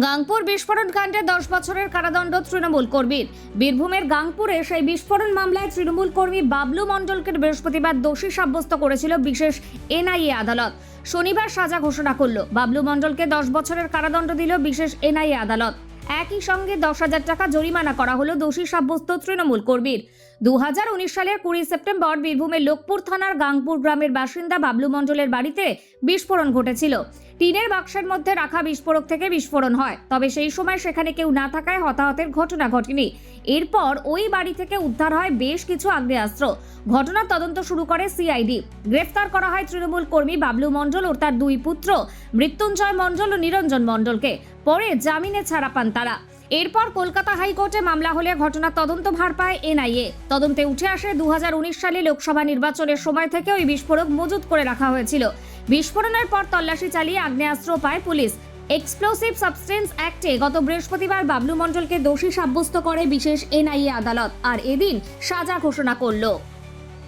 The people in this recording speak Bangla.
গাংপুর বিস্ফোরণ কাণ্ডে দশ বছরের কারাদণ্ড তৃণমূল কর্মীর। বীরভূমের গাংপুরে সেই বিস্ফোরণ মামলায় তৃণমূল কর্মী বাবলু মণ্ডলকে বৃহস্পতিবার দোষী সাব্যস্ত করেছিল বিশেষ এনআইএ আদালত। শনিবার সাজা ঘোষণা করল, বাবলু মণ্ডলকে দশ বছরের কারাদণ্ড দিল বিশেষ এনআইএ আদালত। একই সঙ্গে দশ হাজার টাকা জরিমানা করা হলো দোষী সাব্যস্ত তৃণমূল কর্মীর। দু সালের কুড়ি সেপ্টেম্বর বীরভূমের লোকপুর থানার গাংপুর গ্রামের বাসিন্দা বাবলু মণ্ডলের বাড়িতে বিস্ফোরণ ঘটেছিল। টিনের বাক্সের মধ্যে রাখা বিস্ফোরক থেকে বিস্ফোরণ হয়। তবে সেই সময় সেখানে কেউ না থাকায় হতাহতের ঘটনা ঘটেনি। এরপর ওই বাড়ি থেকে উদ্ধার হয় বেশ কিছু আগ্নেয়াস্ত্র। ঘটনার তদন্ত শুরু করে সিআইডি। গ্রেফতার করা হয় তৃণমূল কর্মী বাবলু মণ্ডল ও তার দুই পুত্র মৃত্যুঞ্জয় মণ্ডল ও নিরঞ্জন মণ্ডলকে। পরে জামিনে ছাড়া পান তারা। এরপর কলকাতা হাইকোর্টে মামলা হলে ঘটনার তদন্ত ভার পায় এনআইএ। তদন্তে উঠে আসে দু হাজার উনিশ সালে লোকসভা নির্বাচনের সময় থেকে ওই বিস্ফোরক মজুত করে রাখা হয়েছিল। বিস্ফোরণের পর তল্লাশি চালিয়ে আগ্নেয়াস্ত্র পায় পুলিশ। এক্সপ্লোসিভ সাবস্টেন্স অ্যাক্টে গত বৃহস্পতিবার বাবলু মণ্ডলকে দোষী সাব্যস্ত করে বিশেষ এনআইএ আদালত। আর এদিন সাজা ঘোষণা করল।